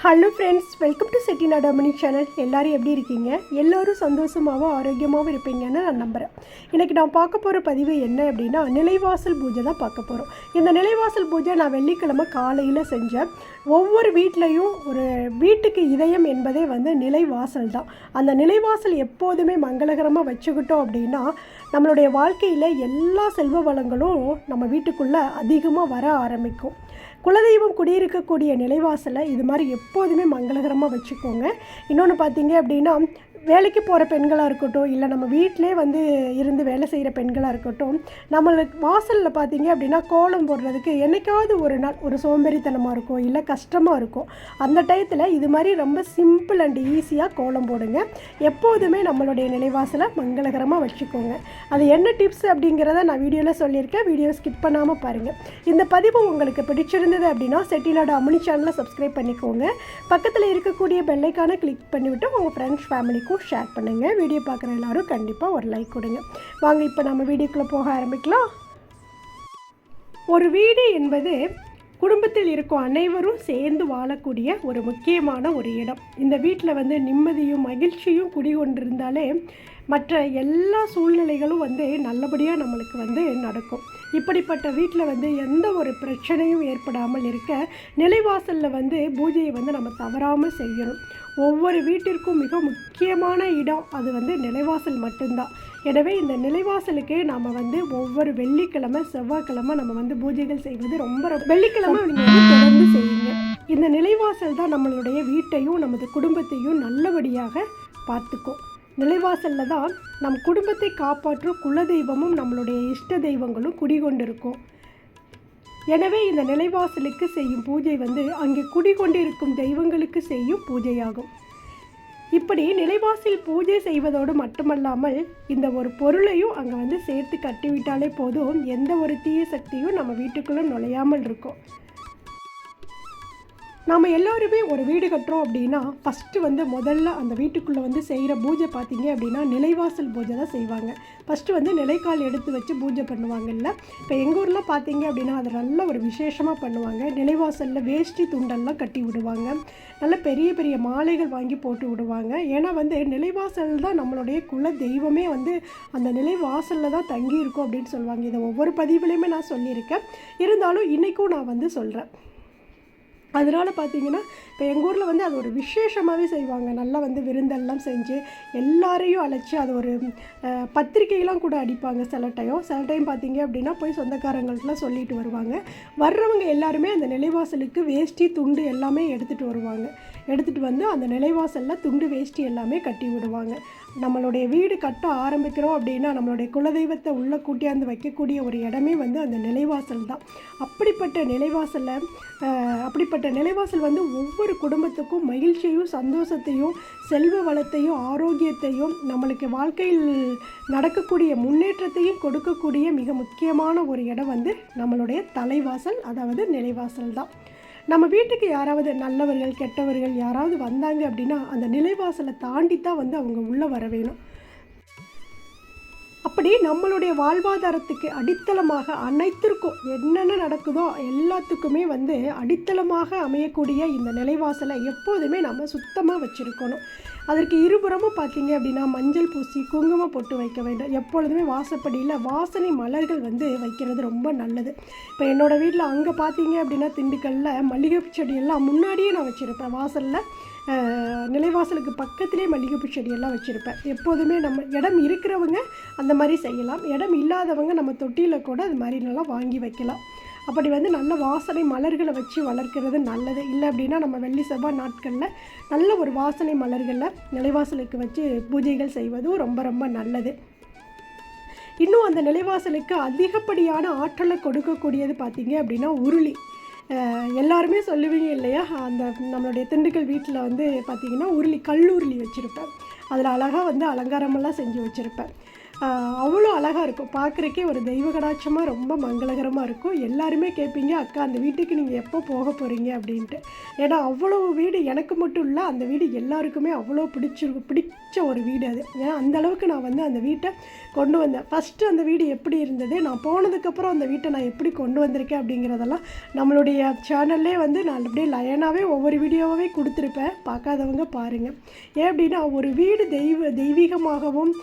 Hello friends welcome to Chettinad Ammani channel எல்லோரும் எப்படி இருக்கீங்க? எல்லோரும் சந்தோஷமாகவும் ஆரோக்கியமாகவும் இருப்பீங்கன்னு நான் நம்புகிறேன் இன்றைக்கி நான் பார்க்க போகிற பதிவு என்ன அப்படின்னா நிலைவாசல் பூஜை தான் பார்க்க போகிறோம் இந்த நிலைவாசல் பூஜை நான் வெள்ளிக்கிழமை காலையில் செஞ்சேன். ஒவ்வொரு வீட்லேயும் ஒரு வீட்டுக்கு இதயம் என்பதே வந்து நிலைவாசல் தான். அந்த நிலைவாசல் எப்போதுமே மங்களகரமாக வச்சுக்கிட்டோம் அப்படின்னா நம்மளுடைய வாழ்க்கையில் எல்லா செல்வ வளங்களும் நம்ம வீட்டுக்குள்ளே அதிகமாக வர ஆரம்பிக்கும். குலதெய்வம் குடியிருக்கக்கூடிய நிலைவாசலை இது மாதிரி எப்போதுமே மங்களகரமாக வச்சுக்கோங்க. இன்னொன்று பார்த்தீங்க அப்படின்னா வேலைக்கு போகிற பெண்களாக இருக்கட்டும் இல்லை நம்ம வீட்டிலே வந்து இருந்து வேலை செய்கிற பெண்களாக இருக்கட்டும் நம்மளுக்கு வாசலில் பார்த்தீங்க அப்படின்னா கோலம் போடுறதுக்கு என்னைக்காவது ஒரு நாள் ஒரு சோம்பேறித்தனமாக இருக்கும் இல்லை கஷ்டமாக இருக்கும். அந்த டயத்தில் இது மாதிரி ரொம்ப சிம்பிள் அண்ட் ஈஸியாக கோலம் போடுங்க. எப்போதுமே நம்மளுடைய நிலைவாசலை மங்களகரமாக வச்சுக்கோங்க. அது என்ன டிப்ஸ் அப்படிங்கிறத நான் வீடியோவில் சொல்லியிருக்கேன். வீடியோ ஸ்கிப் பண்ணாமல் பாருங்கள் இந்த பதிவு உங்களுக்கு பிடிச்சிருந்தது அப்படின்னா செட்டிநாடு அமுனி சேனலை சப்ஸ்கிரைப் பண்ணிக்கோங்க. பக்கத்தில் இருக்கக்கூடிய பெல்லைக்கான கிளிக் பண்ணிவிட்டு உங்கள் ஃப்ரெண்ட்ஸ் ஃபேமிலிக்கும் ஷேர் பண்ணுங்கள் வீடியோ பார்க்குற எல்லாரும் கண்டிப்பாக ஒரு லைக் கொடுங்க. வாங்க இப்போ நம்ம வீடியோக்குள்ளே போக ஆரம்பிக்கலாம். ஒரு வீடு என்பது குடும்பத்தில் இருக்கும் அனைவரும் சேர்ந்து வாழக்கூடிய ஒரு முக்கியமான ஒரு இடம். இந்த வீட்டில் வந்து நிம்மதியும் மகிழ்ச்சியும் குடிகொண்டிருந்தாலே மற்ற எல்லா சூழ்நிலைகளும் வந்து நல்லபடியாக நம்மளுக்கு வந்து நடக்கும். இப்படிப்பட்ட வீட்டில் வந்து எந்த ஒரு பிரச்சனையும் ஏற்படாமல் இருக்க நிலைவாசலில் வந்து பூஜையை வந்து நம்ம தவறாமல் செய்யணும். ஒவ்வொரு வீட்டிற்கும் மிக முக்கியமான இடம் அது வந்து நிலைவாசல் மட்டும்தான். எனவே இந்த நிலைவாசலுக்கு நாம் வந்து ஒவ்வொரு வெள்ளிக்கிழமை செவ்வாய்க்கிழமை நம்ம வந்து பூஜைகள் செய்வது ரொம்ப ரொம்ப- வெள்ளிக்கிழமை நீங்கள் வந்து தொடர்ந்து செய்யுங்க. இந்த நிலைவாசல் தான் நம்மளுடைய வீட்டையும் நமது குடும்பத்தையும் நல்லபடியாக பார்த்துக்கும். நிலைவாசலில் தான் நம் குடும்பத்தை காப்பாற்றும் குலதெய்வமும் நம்மளுடைய இஷ்ட தெய்வங்களும் குடிகொண்டிருக்கும். எனவே இந்த நிலைவாசலுக்கு செய்யும் பூஜை வந்து அங்கே குடிகொண்டிருக்கும் தெய்வங்களுக்கு செய்யும் பூஜையாகும். இப்படி நிலைவாசல் பூஜை செய்வதோடு மட்டுமல்லாமல் இந்த ஒரு பொருளையும் அங்கே வந்து சேர்த்து கட்டிவிட்டாலே போதும். எந்த ஒரு தீய சக்தியும் நம்ம வீட்டுக்குள்ளே நுழையாமல் இருக்கும். நாம் எல்லோருமே ஒரு வீடு கட்டுறோம் அப்படின்னா ஃபஸ்ட்டு வந்து முதல்ல அந்த வீட்டுக்குள்ளே வந்து செய்கிற பூஜை பார்த்தீங்க அப்படின்னா நிலைவாசல் பூஜை தான் செய்வாங்க. ஃபஸ்ட்டு வந்து நிலைக்கால் எடுத்து வச்சு பூஜை பண்ணுவாங்கல்ல இப்போ எங்கள் ஊரில் பார்த்தீங்க அப்படின்னா அது நல்ல ஒரு விசேஷமாக பண்ணுவாங்க. நிலைவாசலில் வேஷ்டி துண்டெல்லாம் கட்டி விடுவாங்க. நல்ல பெரிய பெரிய மாலைகள் வாங்கி போட்டு விடுவாங்க. ஏன்னா வந்து நிலைவாசல் தான் நம்மளுடைய குல தெய்வமே வந்து அந்த நிலைவாசலில் தான் தங்கி இருக்கும் அப்படின்னு சொல்லுவாங்க. இதை ஒவ்வொரு பதிவுலையுமே நான் சொல்லியிருக்கேன். இருந்தாலும் இன்றைக்கும் நான் வந்து சொல்கிறேன் அதனால் பார்த்தீங்கன்னா இப்போ எங்கள் ஊரில் வந்து அது ஒரு விசேஷமாகவே செய்வாங்க. நல்லா வந்து விருந்தெல்லாம் செஞ்சு எல்லாரையும் அழைச்சி அது ஒரு பத்திரிக்கைலாம் பத்திரிக்கையெல்லாம் கூட அடிப்பாங்க சில டைம் சில டைம் பார்த்தீங்க அப்படின்னா போய் சொந்தக்காரங்கள்ட்டலாம் சொல்லிட்டு வருவாங்க. வர்றவங்க எல்லாருமே அந்த நிலைவாசலுக்கு வேஷ்டி துண்டு எல்லாமே எடுத்துகிட்டு வருவாங்க. எடுத்துகிட்டு வந்து அந்த நிலைவாசலில் துண்டு வேஷ்டி எல்லாமே கட்டி விடுவாங்க. நம்மளுடைய வீடு கட்ட ஆரம்பிக்கிறோம் அப்படின்னா நம்மளுடைய குலதெய்வத்தை உள்ளே கூட்டியாந்து வைக்கக்கூடிய ஒரு இடமே வந்து அந்த நிலைவாசல் தான். அப்படிப்பட்ட நிலைவாசலில் அப்படிப்பட்ட நிலைவாசல் வந்து ஒவ்வொரு குடும்பத்துக்கும் மகிழ்ச்சியையும் சந்தோஷத்தையும் செல்வ வளத்தையும் ஆரோக்கியத்தையும் நம்மளுக்கு வாழ்க்கையில் நடக்கக்கூடிய முன்னேற்றத்தையும் கொடுக்கக்கூடிய மிக முக்கியமான ஒரு இடம் வந்து நம்மளுடைய தலைவாசல் அதாவது நிலைவாசல் தான். நம்ம வீட்டுக்கு யாராவது நல்லவர்கள் கெட்டவர்கள் யாராவது வந்தாங்க அப்படின்னா அந்த நிலைவாசலை தாண்டி தான் வந்து அவங்க உள்ளே வர வேணும். அப்படி நம்மளுடைய வாழ்வாதாரத்துக்கு அடித்தளமாக அனைத்திற்கும் என்னென்ன நடக்குதோ எல்லாத்துக்குமே வந்து அடித்தளமாக அமையக்கூடிய இந்த நிலைவாசலை எப்போதுமே நம்ம சுத்தமாக வச்சுருக்கணும். அதற்கு இருபுறமும் பார்த்தீங்க அப்படின்னா மஞ்சள் பூசி குங்குமம் போட்டு வைக்க வேண்டும். எப்பொழுதுமே வாசப்படியில் வாசனை மலர்கள் வந்து வைக்கிறது ரொம்ப நல்லது. இப்போ என்னோடய வீட்டில் அங்கே பார்த்தீங்க அப்படின்னா திண்டுக்கல்லில் மல்லிகை செடியெல்லாம் முன்னாடியே நான் வச்சுருப்பேன். வாசலில் நிலைவாசலுக்கு பக்கத்திலே மல்லிகைப்பூ செடியெல்லாம் வச்சுருப்பேன். எப்போதுமே நம்ம இடம் இருக்கிறவங்க அந்த மாதிரி செய்யலாம். இடம் இல்லாதவங்க நம்ம தொட்டியில் கூட அது மாதிரி நல்லா வாங்கி வைக்கலாம். அப்படி வந்து நல்ல வாசனை மலர்களை வச்சு வளர்க்கிறது நல்லது. இல்லை அப்படின்னா நம்ம வெள்ளி செவ்வாய் நாட்களில் நல்ல ஒரு வாசனை மலர்களை நிலைவாசலுக்கு வச்சு பூஜைகள் செய்வதும் ரொம்ப ரொம்ப நல்லது. இன்னும் அந்த நிலைவாசலுக்கு அதிகப்படியான ஆற்றலை கொடுக்கக்கூடியது பார்த்தீங்க அப்படின்னா உருளி. எல்லாருமே சொல்லுவீங்க இல்லையா? அந்த நம்மளுடைய திண்டுக்கல் வீட்டில் வந்து பார்த்திங்கன்னா உருளி கல்லுருளி வச்சுருப்பேன். அதில் அழகாக வந்து அலங்காரமெல்லாம் செஞ்சு வச்சுருப்பேன். அவ்வளோ அழகாக இருக்கும். பார்க்குறக்கே ஒரு தெய்வ கடாட்சமாக ரொம்ப மங்களகரமாக இருக்கும். எல்லாருமே கேட்பீங்க அக்கா அந்த வீட்டுக்கு நீங்கள் எப்போ போக போகிறீங்க அப்படின்ட்டு. ஏன்னா அவ்வளோ வீடு எனக்கு மட்டும் இல்லை அந்த வீடு எல்லாருக்குமே அவ்வளோ பிடிச்சிருக்கு பிடிச்ச ஒரு வீடு அது. ஏன்னா அந்தளவுக்கு நான் வந்து அந்த வீட்டை கொண்டு வந்தேன். ஃபஸ்ட்டு அந்த வீடு எப்படி இருந்தது? நான் போனதுக்கப்புறம் அந்த வீட்டை நான் எப்படி கொண்டு வந்திருக்கேன் அப்படிங்கிறதெல்லாம் நம்மளுடைய சேனல்லே வந்து நான் அப்படியே லயனாகவே ஒவ்வொரு வீடியோவாகவே கொடுத்துருப்பேன். பார்க்காதவங்க பாருங்கள் ஏன் அப்படின்னா ஒரு வீடு தெய்வ தெய்வீகமாகவும்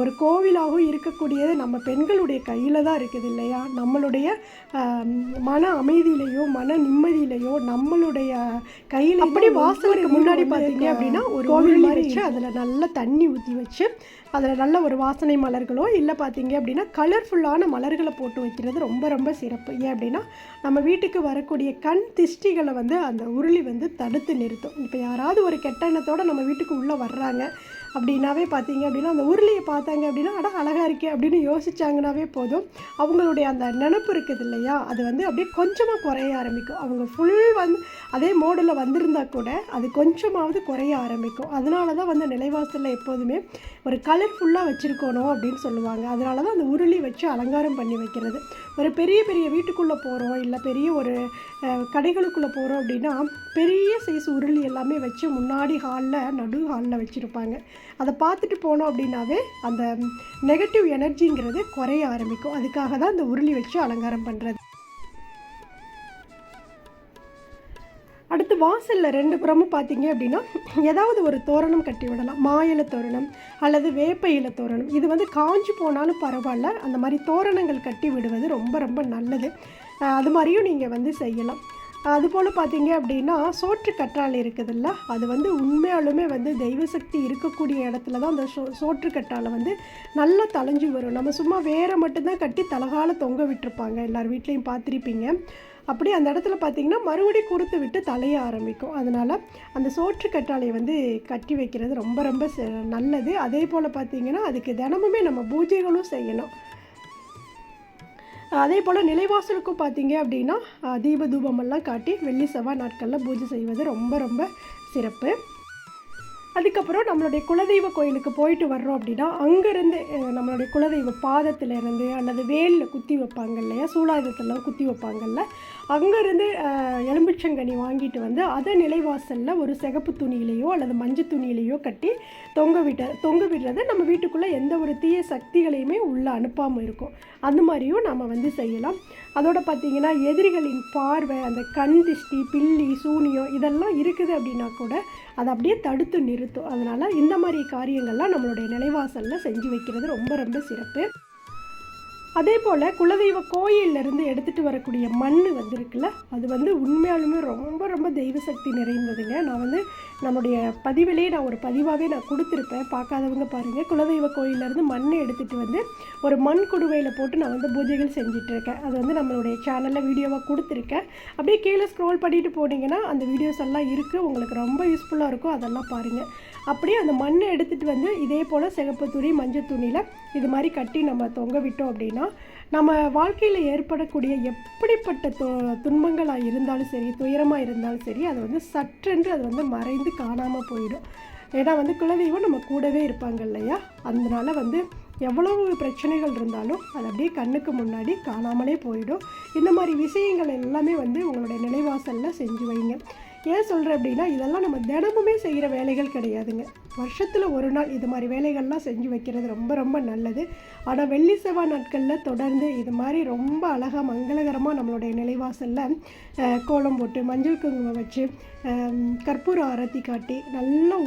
ஒரு கோவில் கோவிலாகவும் இருக்கக்கூடியது நம்ம பெண்களுடைய கையில் தான் இருக்குது இல்லையா? நம்மளுடைய மன அமைதியிலையோ மன நிம்மதியிலையோ நம்மளுடைய கையில் அப்படி வாசலுக்கு முன்னாடி பார்த்தீங்க அப்படின்னா ஒரு கோவில் மாதிரி வச்சு அதில் நல்ல தண்ணி ஊற்றி வச்சு அதில் நல்ல ஒரு வாசனை மலர்களோ இல்லை பார்த்தீங்க அப்படின்னா கலர்ஃபுல்லான மலர்களை போட்டு வைக்கிறது ரொம்ப ரொம்ப சிறப்பு. ஏன் அப்படின்னா நம்ம வீட்டுக்கு வரக்கூடிய கண் திஷ்டிகளை வந்து அந்த உருளி வந்து தடுத்து நிறுத்தும். இப்போ யாராவது ஒரு கெட்ட எண்ணத்தோடு நம்ம வீட்டுக்கு உள்ளே வர்றாங்க அப்படின்னாவே பார்த்தீங்க அப்படின்னா அந்த உருளியை பார்த்தாங்க அப்படின்னா அட அழகாக இருக்கே அப்படின்னு யோசிச்சாங்கனாவே போதும். அவங்களுடைய அந்த நினப்பு இருக்குது இல்லையா? அது வந்து அப்படியே கொஞ்சமாக குறைய ஆரம்பிக்கும். அவங்க ஃபுல் வந்து அதே மோடில் வந்திருந்தா கூட அது கொஞ்சமாவது குறைய ஆரம்பிக்கும். அதனால தான் வந்து நிலைவாசலில் எப்போதுமே ஒரு கலர்ஃபுல்லாக வச்சுருக்கணும் அப்படின்னு சொல்லுவாங்க. அதனால தான் அந்த உருளி வச்சு அலங்காரம் பண்ணி வைக்கிறது. ஒரு பெரிய பெரிய வீட்டுக்குள்ளே போகிறோம் இல்லை பெரிய ஒரு கடைகளுக்குள்ளே போகிறோம் அப்படின்னா பெரிய சைஸ் உருளி எல்லாமே வச்சு முன்னாடி ஹாலில் நடு ஹாலில் வச்சுருப்பாங்க. அதை பார்த்துட்டு போனோம் அப்படின்னாவே அந்த நெகட்டிவ் எனர்ஜிங்கிறது குறைய ஆரம்பிக்கும். அதுக்காக தான் அந்த உருளி வச்சு அலங்காரம் பண்ணுறது அடுத்து வாசலில் ரெண்டு புறமும் பார்த்தீங்க அப்படின்னா ஏதாவது ஒரு தோரணம் கட்டி விடலாம். மாயில தோரணம் அல்லது வேப்ப இல தோரணம். இது வந்து காஞ்சி போனாலும் பரவாயில்ல. அந்த மாதிரி தோரணங்கள் கட்டி விடுவது ரொம்ப ரொம்ப நல்லது. அது மாதிரியும் நீங்கள் வந்து செய்யலாம். அதுபோல் பார்த்தீங்க அப்படின்னா சோற்று கற்றாழை இருக்குதுல்ல அது வந்து உண்மையாலுமே வந்து தெய்வ சக்தி இருக்கக்கூடிய இடத்துல தான் அந்த சோ சோற்று கற்றாழை வந்து நல்லா தலைஞ்சு வரும். நம்ம சும்மா வேற மட்டும்தான் கட்டி தலகால தொங்க விட்டுருப்பாங்க. எல்லார் வீட்லேயும் பார்த்துருப்பீங்க அப்படி அந்த இடத்துல பார்த்தீங்கன்னா மறுபடியும் குறுத்து விட்டு தலைய ஆரம்பிக்கும். அதனால் அந்த சோற்று கற்றாழையை வந்து கட்டி வைக்கிறது ரொம்ப ரொம்ப ச- நல்லது. அதே போல் பார்த்தீங்கன்னா அதுக்கு தினமுமே நம்ம பூஜைகளும் செய்யணும். அதே போல் நிலைவாசலுக்கும் பார்த்தீங்க அப்படின்னா தீப தூபமெல்லாம் காட்டி வெள்ளி செவ்வாய் நாட்களில் பூஜை செய்வது ரொம்ப ரொம்ப சிறப்பு. அதுக்கப்புறம் நம்மளுடைய குலதெய்வ கோயிலுக்கு போயிட்டு வர்றோம் அப்படின்னா அங்கேருந்து நம்மளுடைய குலதெய்வ பாதத்திலேருந்து அல்லது வேலில் குத்தி வைப்பாங்க இல்லையா? சூலாயுதத்தெல்லாம் குத்தி வைப்பாங்கல்ல? அங்கேருந்து எலும்பிச்சங்கனி வாங்கிட்டு வந்து அதை நிலைவாசலில் ஒரு சிகப்பு துணியிலையோ அல்லது மஞ்சள் துணியிலையோ கட்டி தொங்க விட்ட தொங்க விடுறது நம்ம வீட்டுக்குள்ளே எந்த ஒரு தீய சக்திகளையுமே உள்ளே அனுப்பாமல் இருக்கும். அந்த மாதிரியும் நாம் வந்து செய்யலாம். அதோட பார்த்தீங்கன்னா எதிரிகளின் பார்வை அந்த கண் திஷ்டி பில்லி சூனியம் இதெல்லாம் இருக்குது அப்படின்னா கூட அதை அப்படியே தடுத்து நிறுத்தும். அதனால் இந்த மாதிரி காரியங்கள்லாம் நம்மளுடைய நிலைவாசலில் செஞ்சு வைக்கிறது ரொம்ப ரொம்ப சிறப்பு. அதே போல் குலதெய்வ கோயிலிருந்து எடுத்துகிட்டு வரக்கூடிய மண் வந்துருக்குல்ல அது வந்து உண்மையாலுமே ரொம்ப ரொம்ப தெய்வ சக்தி நிறைந்ததுங்க. நான் வந்து நம்முடைய பதிவிலே நான் ஒரு பதிவாகவே நான் கொடுத்துருப்பேன். பார்க்காதவங்க பாருங்கள் குலதெய்வ கோயிலேருந்து மண்ணை எடுத்துகிட்டு வந்து ஒரு மண் குடுவையில் போட்டு நான் வந்து பூஜைகள் செஞ்சிட்ருக்கேன். அது வந்து நம்மளுடைய சேனலில் வீடியோவாக கொடுத்துருக்கேன். அப்படியே கீழே ஸ்க்ரோல் பண்ணிட்டு போனீங்கன்னா அந்த வீடியோஸ் எல்லாம் இருக்குது உங்களுக்கு ரொம்ப யூஸ்ஃபுல்லாக இருக்கும். அதெல்லாம் பாருங்கள் அப்படியே அந்த மண்ணை எடுத்துகிட்டு வந்து இதே போல் சிகப்பு துணி மஞ்சள் துணியில் இது மாதிரி கட்டி நம்ம தொங்க விட்டோம் அப்படின்னா நம்ம வாழ்க்கையில் ஏற்படக்கூடிய எப்படிப்பட்ட து துன்பங்களாக இருந்தாலும் சரி துயரமாக இருந்தாலும் சரி அது வந்து சற்றென்று அது வந்து மறைந்து காணாமல் போயிடும். ஏன்னா வந்து குலதெய்வம் நம்ம கூடவே இருப்பாங்க இல்லையா? அதனால வந்து எவ்வளவு பிரச்சனைகள் இருந்தாலும் அது அப்படியே கண்ணுக்கு முன்னாடி காணாமலே போயிடும். இந்த மாதிரி விஷயங்கள் எல்லாமே வந்து உங்களுடைய நிலைவாசலில் செஞ்சு வைங்க. ஏன் சொல்கிறேன் அப்படின்னா இதெல்லாம் நம்ம தினமுமே செய்கிற வேலைகள் கிடையாதுங்க. வருஷத்தில் ஒரு நாள் இது மாதிரி வேலைகள்லாம் செஞ்சு வைக்கிறது ரொம்ப ரொம்ப நல்லது. ஆனால் வெள்ளி செவ்வாய் நாட்களில் தொடர்ந்து இது மாதிரி ரொம்ப அழகாக மங்களகரமாக நம்மளுடைய நிலைவாசலில் கோலம் போட்டு மஞ்சள் குங்குமம் வச்சு கற்பூர ஆரத்தி காட்டி நல்லா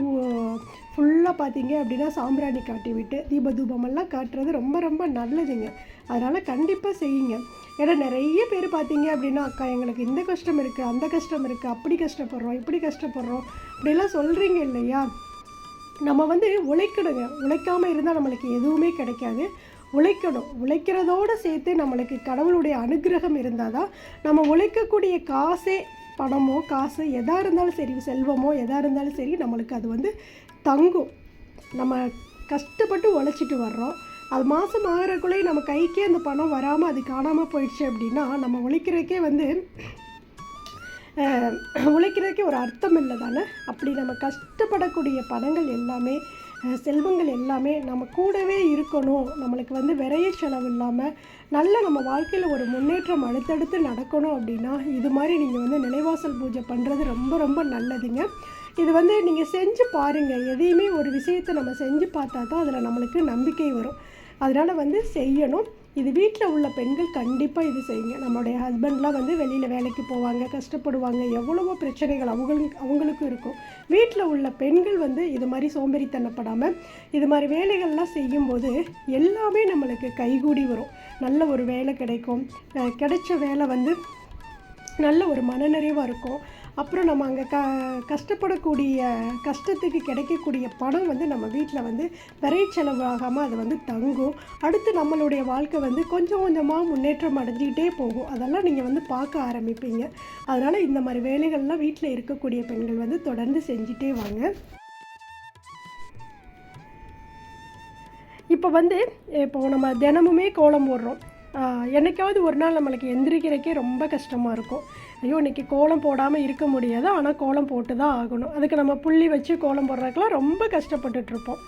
ஃபுல்லாக பார்த்தீங்க அப்படின்னா சாம்பிராணி காட்டி விட்டு தீப தூபமெல்லாம் காட்டுறது ரொம்ப ரொம்ப நல்லதுங்க. அதனால் கண்டிப்பாக செய்யுங்க. ஏன்னா நிறைய பேர் பார்த்தீங்க அப்படின்னா அக்கா எங்களுக்கு இந்த கஷ்டம் இருக்குது அந்த கஷ்டம் இருக்குது அப்படி கஷ்டப்படுறோம் இப்படி கஷ்டப்படுறோம் அப்படிலாம் சொல்கிறீங்க இல்லையா? நம்ம வந்து உழைக்கணுங்க. உழைக்காமல் இருந்தால் நம்மளுக்கு எதுவுமே கிடைக்காது. உழைக்கணும். உழைக்கிறதோடு சேர்த்து நம்மளுக்கு கடவுளுடைய அனுகிரகம் இருந்தால் தான் நம்ம உழைக்கக்கூடிய காசே பணமோ காசு எதாக இருந்தாலும் சரி செல்வமோ எதாக இருந்தாலும் சரி நம்மளுக்கு அது வந்து தங்கும். நம்ம கஷ்டப்பட்டு உழைச்சிட்டு வர்றோம். அது மாதம் ஆகிறக்குள்ளே நம்ம கைக்கே அந்த பணம் வராமல் அது காணாமல் போயிடுச்சு அப்படின்னா நம்ம உழைக்கிறதுக்கே வந்து உழைக்கிறதுக்கே ஒரு அர்த்தம் இல்லை தானே அப்படி நம்ம கஷ்டப்படக்கூடிய பணங்கள் எல்லாமே செல்வங்கள் எல்லாமே நம்ம கூடவே இருக்கணும். நம்மளுக்கு வந்து விரைய செலவு இல்லாமல் நல்ல நம்ம வாழ்க்கையில் ஒரு முன்னேற்றம் அடுத்தடுத்து நடக்கணும் அப்படின்னா இது மாதிரி நீங்கள் வந்து நினைவாசல் பூஜை பண்ணுறது ரொம்ப ரொம்ப நல்லதுங்க. இது வந்து நீங்கள் செஞ்சு பாருங்கள் எதையுமே ஒரு விஷயத்தை நம்ம செஞ்சு பார்த்தா தான் அதில் நம்மளுக்கு நம்பிக்கை வரும். அதனால் வந்து செய்யணும். இது வீட்டில் உள்ள பெண்கள் கண்டிப்பாக இது செய்யுங்க. நம்மளுடைய ஹஸ்பண்ட்லாம் வந்து வெளியில் வேலைக்கு போவாங்க கஷ்டப்படுவாங்க. எவ்வளவோ பிரச்சனைகள் அவங்களுக்கு அவங்களுக்கும் இருக்கும். வீட்டில் உள்ள பெண்கள் வந்து இது மாதிரி சோம்பேறித்தனப்படாமல் இது மாதிரி வேலைகள்லாம் செய்யும்போது எல்லாமே நம்மளுக்கு கைகூடி வரும். நல்ல ஒரு வேலை கிடைக்கும். கிடைச்ச வேலை வந்து நல்ல ஒரு மனநிறைவாக இருக்கும். அப்புறம் நம்ம அங்கே க கஷ்டப்படக்கூடிய கஷ்டத்துக்கு கிடைக்கக்கூடிய பணம் வந்து நம்ம வீட்டில் வந்து விரை செலவு ஆகாமல் அது வந்து தங்கும். அடுத்து நம்மளுடைய வாழ்க்கை வந்து கொஞ்சம் கொஞ்சமாக முன்னேற்றம் அடைஞ்சிக்கிட்டே போகும். அதெல்லாம் நீங்கள் வந்து பார்க்க ஆரம்பிப்பீங்க. அதனால் இந்த மாதிரி வேலைகள்லாம் வீட்டில் இருக்கக்கூடிய பெண்கள் வந்து தொடர்ந்து செஞ்சிட்டே வாங்க. இப்போ வந்து இப்போ நம்ம தினமுமே கோலம் போடுறோம். என்றைக்காவது என்னைக்காவது ஒரு நாள் நம்மளுக்கு எந்திரிக்கிறக்கே ரொம்ப கஷ்டமாக இருக்கும். ஐயோ இன்னைக்கு கோலம் போடாமல் இருக்க முடியாது. ஆனால் கோலம் போட்டு தான் ஆகணும். அதுக்கு நம்ம புள்ளி வச்சு கோலம் போடுறதுக்கெலாம் ரொம்ப கஷ்டப்பட்டுட்டு இருப்போம்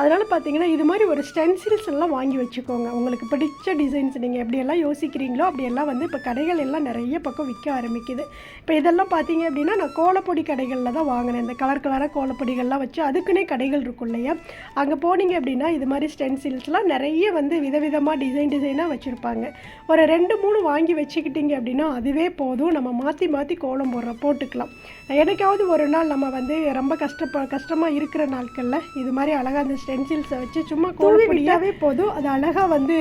அதனால் பார்த்தீங்கன்னா இது மாதிரி ஒரு ஸ்டென்சில்ஸ் எல்லாம் வாங்கி வச்சுக்கோங்க. உங்களுக்கு பிடிச்ச டிசைன்ஸ் நீங்கள் எப்படியெல்லாம் யோசிக்கிறீங்களோ அப்படியெல்லாம் வந்து இப்போ கடைகள் எல்லாம் நிறைய பக்கம் விற்க ஆரம்பிக்குது. இப்போ இதெல்லாம் பார்த்தீங்க அப்படின்னா நான் கோலப்பொடி கடைகளில் தான் வாங்கினேன். இந்த கலர் கலராக கோலப்பொடிகள்லாம் வச்சு அதுக்குன்னே கடைகள் இருக்கும் இல்லையா? அங்கே போனீங்க அப்படின்னா இது மாதிரி ஸ்டென்சில்ஸ்லாம் நிறைய வந்து விதவிதமாக டிசைன் டிசைனாக வச்சுருப்பாங்க. ஒரு ரெண்டு மூணு வாங்கி வச்சுக்கிட்டிங்க அப்படின்னா அதுவே போதும். நம்ம மாற்றி மாற்றி கோலம் போடுற போட்டுக்கலாம். எனக்காவது ஒரு நாள் நம்ம வந்து ரொம்ப கஷ்டப்ப கஷ்டமாக இருக்கிற நாட்களில் இது மாதிரி அழகாக அந்த ஸ்டென்சில்ஸை வச்சு சும்மா விட்டாவே போதும். அது அழகாக வந்து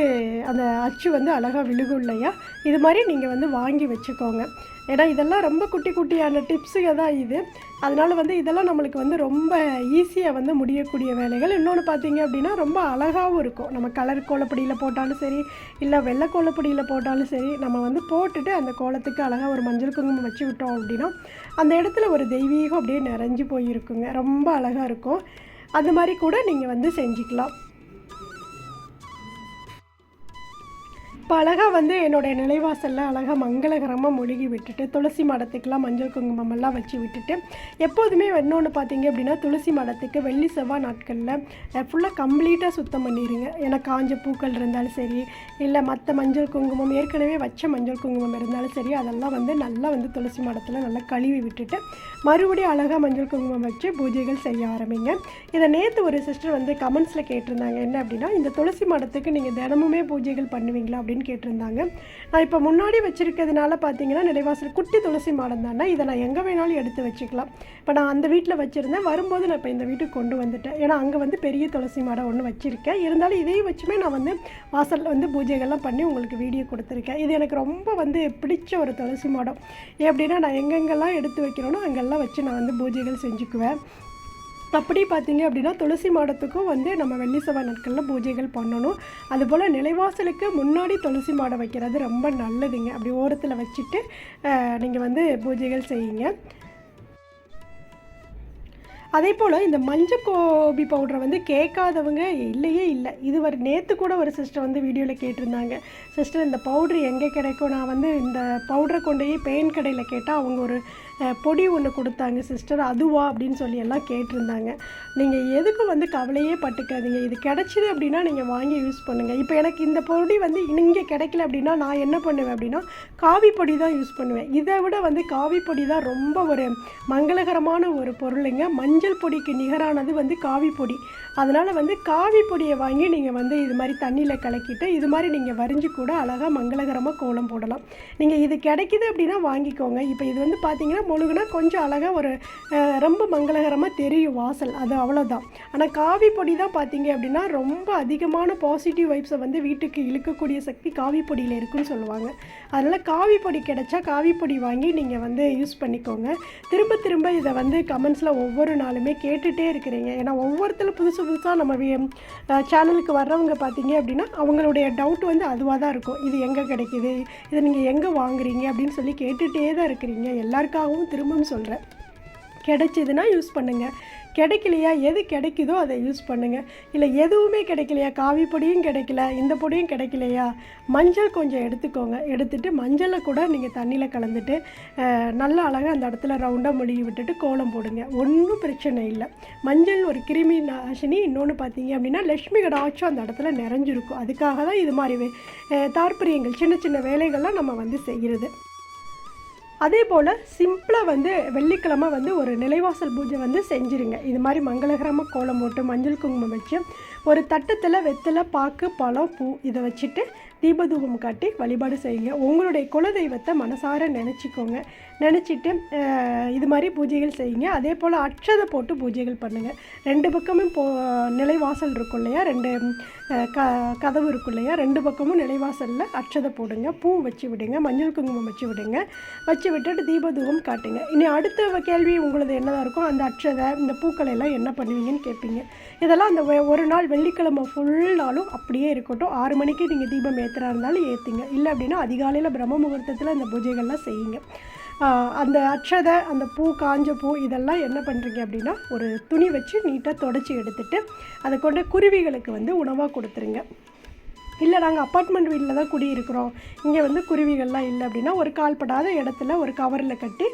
அந்த அச்சு வந்து அழகாக விழுகும் இல்லையா? இது மாதிரி நீங்கள் வந்து வாங்கி வச்சுக்கோங்க. ஏன்னா இதெல்லாம் ரொம்ப குட்டி குட்டியான டிப்ஸுங்க தான் இது. அதனால் வந்து இதெல்லாம் நம்மளுக்கு வந்து ரொம்ப ஈஸியாக வந்து முடியக்கூடிய வேலைகள். இன்னொன்று பார்த்தீங்க அப்படின்னா ரொம்ப அழகாகவும் இருக்கும். நம்ம கலர் கோலப்பொடியில் போட்டாலும் சரி இல்லை வெள்ளை கோலப்பொடியில் போட்டாலும் சரி நம்ம வந்து போட்டுட்டு அந்த கோலத்துக்கு அழகாக ஒரு மஞ்சள் குங்குமம் வச்சு விட்டோம் அப்படின்னா அந்த இடத்துல ஒரு தெய்வீகம் அப்படியே நிறைஞ்சு போயிருக்குங்க. ரொம்ப அழகாக இருக்கும். அந்த மாதிரி கூட நீங்கள் வந்து செஞ்சுக்கலாம். இப்போ அழகாக வந்து என்னுடைய நிலைவாசலில் அழகாக மங்களகரமாக மொழிகி விட்டுட்டு துளசி மடத்துக்கெலாம் மஞ்சள் குங்குமமெல்லாம் வச்சு விட்டுட்டு எப்போதுமே இன்னொன்று பார்த்தீங்க அப்படின்னா துளசி மடத்துக்கு வெள்ளி செவ்வாய் நாட்களில் ஃபுல்லாக கம்ப்ளீட்டாக சுத்தம் பண்ணிடுங்க ஏன்னா காஞ்ச பூக்கள் இருந்தாலும் சரி இல்லை மற்ற மஞ்சள் குங்குமம் ஏற்கனவே வச்ச மஞ்சள் குங்குமம் இருந்தாலும் சரி அதெல்லாம் வந்து நல்லா வந்து துளசி மடத்தில் நல்லா கழுவி விட்டுட்டு மறுபடியும் அழகாக மஞ்சள் குங்குமம் வச்சு பூஜைகள் செய்ய ஆரம்பிங்க. இதை நேற்று ஒரு சிஸ்டர் வந்து கமெண்ட்ஸில் கேட்டிருந்தாங்க. என்ன அப்படின்னா இந்த துளசி மடத்துக்கு நீங்கள் தினமுமே பூஜைகள் பண்ணுவீங்களா அப்படின்னு கேட்டிருந்தாங்க. நான் இப்போ முன்னாடி வச்சுருக்கிறதுனால பார்த்தீங்கன்னா நிலைவாசல் குட்டி துளசி மாடம் தானே? இதை நான் எங்கே வேணாலும் எடுத்து வச்சுக்கலாம். இப்போ நான் அந்த வீட்டில் வச்சுருந்தேன். வரும்போது நான் இப்போ இந்த வீட்டுக்கு கொண்டு வந்துட்டேன். ஏன்னா அங்கே வந்து பெரிய துளசி மாடம் ஒன்று வச்சுருக்கேன். இருந்தாலும் இதையும் வச்சுமே நான் வந்து வாசலில் வந்து பூஜைகள்லாம் பண்ணி உங்களுக்கு வீடியோ கொடுத்துருக்கேன். இது எனக்கு ரொம்ப வந்து பிடிச்ச ஒரு துளசி மாடம். எப்படின்னா நான் எங்கெங்கெல்லாம் எடுத்து வைக்கிறேனோ அங்கெல்லாம் வச்சு நான் வந்து பூஜைகள் செஞ்சுக்குவேன். அப்படி பார்த்தீங்க அப்படின்னா துளசி மாடத்துக்கும் வந்து நம்ம வெள்ளி செவ்வாய் நாட்களில் பூஜைகள் பண்ணணும். அதுபோல் நிலைவாசலுக்கு முன்னாடி துளசி மாடம் வைக்கிறது ரொம்ப நல்லதுங்க. அப்படி ஓரத்தில் வச்சுட்டு நீங்கள் வந்து பூஜைகள் செய்யுங்க. அதே போல் இந்த மஞ்சள் கோபி பவுடரை வந்து கேட்காதவங்க இல்லையே இல்லை. இது ஒரு நேற்று கூட ஒரு சிஸ்டர் வந்து வீடியோவில் கேட்டிருந்தாங்க. சிஸ்டர் இந்த பவுட்ரு எங்கே கிடைக்கும்? நான் வந்து இந்த பவுடரை கொண்டு போய் பெயின் கடையில் கேட்டால் அவங்க ஒரு பொடி ஒன்று கொடுத்தாங்க சிஸ்டர் அதுவா அப்படின்னு சொல்லி எல்லாம் கேட்டிருந்தாங்க. நீங்கள் எதுக்கும் வந்து கவலையே பட்டுக்காதீங்க. இது கிடச்சிது அப்படின்னா நீங்கள் வாங்கி யூஸ் பண்ணுங்கள் இப்போ எனக்கு இந்த பொடி வந்து இங்கே கிடைக்கல அப்படின்னா நான் என்ன பண்ணுவேன் அப்படின்னா காவி பொடி தான் யூஸ் பண்ணுவேன். இதை விட வந்து காவி பொடி தான் ரொம்ப ஒரு மங்களகரமான ஒரு பொருளுங்க. மஞ்சள் பொடிக்கு நிகரானது வந்து காவி பொடி. அதனால் வந்து காவி பொடியை வாங்கி நீங்கள் வந்து இது மாதிரி தண்ணியில் கலக்கிட்டு இது மாதிரி நீங்கள் வரிஞ்சு கூட அழகாக மங்களகரமாக கோலம் போடலாம். நீங்கள் இது கிடைக்கிது அப்படின்னா வாங்கிக்கோங்க. இப்போ இது வந்து பார்த்தீங்கன்னா முழுகுனா கொஞ்சம் அழகாக ஒரு ரொம்ப மங்களகரமாக தெரியும் வாசல். அது அவ்வளோதான் ஆனால் காவி பொடி தான் பார்த்தீங்க அப்படின்னா ரொம்ப அதிகமான பாசிட்டிவ் வைப்ஸை வந்து வீட்டுக்கு இழுக்கக்கூடிய சக்தி காவி பொடியில் இருக்குன்னு சொல்லுவாங்க. அதனால் காவி பொடி கிடைச்சா காவி பொடி வாங்கி நீங்கள் வந்து யூஸ் பண்ணிக்கோங்க. திரும்ப திரும்ப இதை வந்து கமெண்ட்ஸில் ஒவ்வொரு நாளுமே கேட்டுகிட்டே இருக்கிறீங்க. ஏன்னா ஒவ்வொருத்தரும் புதுசு புதுசாக நம்ம சேனலுக்கு வர்றவங்க பார்த்தீங்க அப்படின்னா அவங்களுடைய டவுட் வந்து அதுவாக தான் இருக்கும். இது எங்கே கிடைக்குது? இதை நீங்கள் எங்கே வாங்குறீங்க அப்படின்னு சொல்லி கேட்டுகிட்டே தான் இருக்கிறீங்க. எல்லாருக்காகவும் திரும்பவும் சொல்கிறேன் கிடைச்சிதுன்னா யூஸ் பண்ணுங்கள் கிடைக்கலையா எது கிடைக்குதோ அதை யூஸ் பண்ணுங்கள் இல்லை எதுவுமே கிடைக்கலையா காவி பொடியும் கிடைக்கல இந்த பொடியும் கிடைக்கலையா மஞ்சள் கொஞ்சம் எடுத்துக்கோங்க. எடுத்துகிட்டு மஞ்சளை கூட நீங்கள் தண்ணியில் கலந்துட்டு நல்ல நல்லா அழகாக அந்த இடத்துல ரவுண்டாக மொழிகி விட்டுட்டு கோலம் போடுங்க. ஒன்றும் பிரச்சனை இல்லை. மஞ்சள் ஒரு கிருமி நாசினி இன்னொன்று பார்த்தீங்க அப்படின்னா லட்சுமி கடாச்சும் அந்த இடத்துல நிறைஞ்சிருக்கும். அதுக்காக தான் இது மாதிரி தாற்பரியங்கள் சின்ன சின்ன வேலைகள்லாம் நம்ம வந்து செய்கிறது. அதே போல் சிம்பிளாக வந்து வெள்ளிக்கிழமை வந்து ஒரு நிலைவாசல் பூஜை வந்து செஞ்சுருங்க. இது மாதிரி மங்களகரமாக கோலம் போட்டு மஞ்சள் குங்குமம் வச்சு ஒரு தட்டத்தில் வெத்தலை பாக்கு பழம் பூ இதை வச்சுட்டு தீபதூபம் காட்டி வழிபாடு செய்யுங்க. உங்களுடைய குலதெய்வத்தை மனசார நினச்சிக்கோங்க. நினச்சிட்டு இது மாதிரி பூஜைகள் செய்யுங்க. அதே போல் அட்சதை போட்டு பூஜைகள் பண்ணுங்கள் ரெண்டு பக்கமும் போ நிலைவாசல் இருக்கும் இல்லையா? ரெண்டு க கதவு இருக்கும் இல்லையா? ரெண்டு பக்கமும் நிலைவாசலில் அட்சதை போடுங்க. பூ வச்சு விடுங்க. மஞ்சள் குங்குமம் வச்சு விடுங்க. வச்சு விட்டுட்டு தீபதூபம் காட்டுங்க. இனி அடுத்த கேள்வி உங்களது என்னதான் இருக்கும் அந்த அட்சதை இந்த பூக்களை எல்லாம் என்ன பண்ணுவீங்கன்னு கேட்பீங்க. இதெல்லாம் அந்த ஒரு நாள் வெள்ளிக்கிழமை ஃபுல்லாலும் அப்படியே இருக்கட்டும். ஆறு மணிக்கு நீங்கள் தீபம் ஏற்றுறா இருந்தாலும் ஏற்றுங்க இல்லை அப்படின்னா அதிகாலையில் பிரம்ம முகூர்த்தத்தில் இந்த பூஜைகள்லாம் செய்யுங்க. அந்த அட்சதை அந்த பூ காஞ்ச பூ இதெல்லாம் என்ன பண்ணுறீங்க அப்படின்னா ஒரு துணி வச்சு நீட்டாக தொடச்சி எடுத்துட்டு அதை கொண்டு குருவிகளுக்கு வந்து உணவாக கொடுத்துருங்க. இல்லை நாங்கள் அப்பார்ட்மெண்ட் வீட்டில் தான் குடியிருக்கிறோம். இங்கே வந்து குருவிகள்லாம் இல்லை அப்படின்னா ஒரு கால்படாத இடத்துல ஒரு கவரில் கட்டி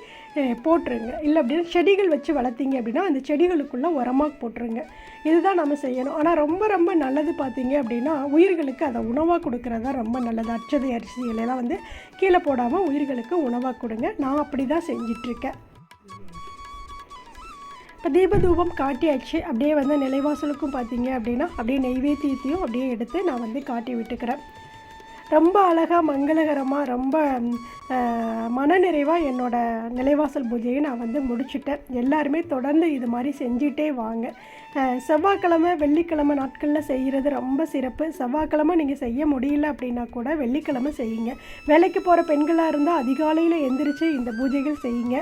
போட்டுருங்க. இல்லை அப்படின்னா செடிகள் வச்சு வளர்த்தீங்க அப்படின்னா அந்த செடிகளுக்குள்ளே உரமாக போட்டுருங்க. இதுதான் நம்ம செய்யணும். ஆனால் ரொம்ப ரொம்ப நல்லது பார்த்தீங்க அப்படின்னா உயிர்களுக்கு அதை உணவாக கொடுக்குறது தான் ரொம்ப நல்லது. அச்சதை அரிசிகளெல்லாம் வந்து கீழே போடாமல் உயிர்களுக்கு உணவாக கொடுங்க. நான் அப்படி தான் செஞ்சிட்ருக்கேன். இப்போ தீபதூபம் காட்டியாச்சு. அப்படியே வந்து நிலைவாசலுக்கும் பார்த்தீங்க அப்படின்னா அப்படியே நெய்வேத்தியத்தையும் அப்படியே எடுத்து நான் வந்து காட்டி விட்டுக்கிறேன். ரொம்ப அழகாக மங்களகரமாக ரொம்ப மனநிறைவாக என்னோட நிலைவாசல் பூஜையை நான் வந்து முடிச்சுட்டேன். எல்லாருமே தொடர்ந்து இது மாதிரி செஞ்சிட்டே வாங்க. செவ்வாய்க்கிழமை வெள்ளிக்கிழமை நாட்களில் செய்கிறது ரொம்ப சிறப்பு. செவ்வாய்க்கிழமை நீங்கள் செய்ய முடியல அப்படின்னா கூட வெள்ளிக்கிழமை செய்யுங்க. வேலைக்கு போகிற பெண்களாக இருந்தால் அதிகாலையில் எந்திரிச்சு இந்த பூஜைகள் செய்யுங்க.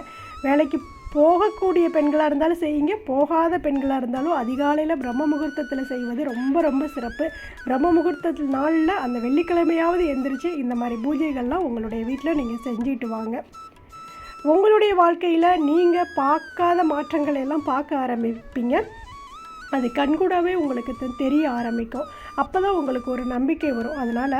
வேலைக்கு போகக்கூடிய பெண்களாக இருந்தாலும் செய்யுங்க. போகாத பெண்களாக இருந்தாலும் அதிகாலையில் பிரம்ம முகூர்த்தத்தில் செய்வது ரொம்ப ரொம்ப சிறப்பு. பிரம்ம முகூர்த்தத்தில் நாளில் அந்த வெள்ளிக்கிழமையாவது எந்திரிச்சு இந்த மாதிரி பூஜைகள்லாம் உங்களுடைய வீட்டில் நீங்கள் செஞ்சுட்டு வாங்க. உங்களுடைய வாழ்க்கையில் நீங்கள் பார்க்காத மாற்றங்களை எல்லாம் பார்க்க ஆரம்பிப்பீங்க. அது கண்கூடாவே உங்களுக்கு தெ- தெரிய ஆரம்பிக்கும். அப்போ தான் உங்களுக்கு ஒரு நம்பிக்கை வரும். அதனால்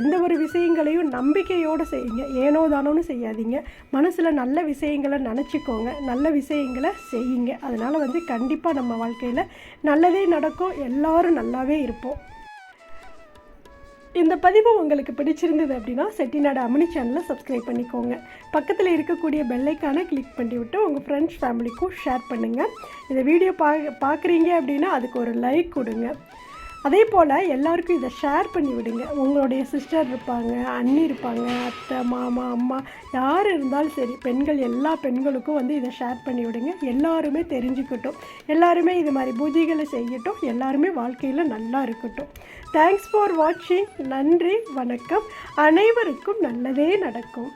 எந்த ஒரு விஷயங்களையும் நம்பிக்கையோடு செய்யுங்க. ஏனோ தானோன்னு செய்யாதீங்க. மனசில் நல்ல விஷயங்களை நினச்சிக்கோங்க. நல்ல விஷயங்களை செய்யுங்க. அதனால் வந்து கண்டிப்பாக நம்ம வாழ்க்கையில் நல்லதே நடக்கும். எல்லாரும் நல்லாவே இருப்போம். இந்த பதிவு உங்களுக்கு பிடிச்சிருந்தது அப்படின்னா செட்டிநாடு அமினி சேனலை சப்ஸ்கிரைப் பண்ணிக்கோங்க. பக்கத்தில் இருக்கக்கூடிய பெல்லைக்கான கிளிக் பண்ணி விட்டு உங்கள் ஃப்ரெண்ட்ஸ் ஃபேமிலிக்கும் ஷேர் பண்ணுங்கள் இந்த வீடியோ பா பார்க்குறீங்க அப்படின்னா அதுக்கு ஒரு லைக் கொடுங்க. அதே போல் எல்லாருக்கும் இதை ஷேர் பண்ணி விடுங்க. உங்களுடைய சிஸ்டர் இருப்பாங்க அண்ணி இருப்பாங்க அத்தை மாமா அம்மா யார் இருந்தாலும் சரி பெண்கள் எல்லா பெண்களுக்கும் வந்து இதை ஷேர் பண்ணி விடுங்க. எல்லாருமே தெரிஞ்சுக்கட்டும். எல்லாருமே இது மாதிரி பூஜைகளை செய்யட்டும். எல்லாருமே வாழ்க்கையில் நல்லா இருக்கட்டும். தேங்க்ஸ் ஃபார் வாட்சிங் நன்றி வணக்கம். அனைவருக்கும் நல்லதே நடக்கும்.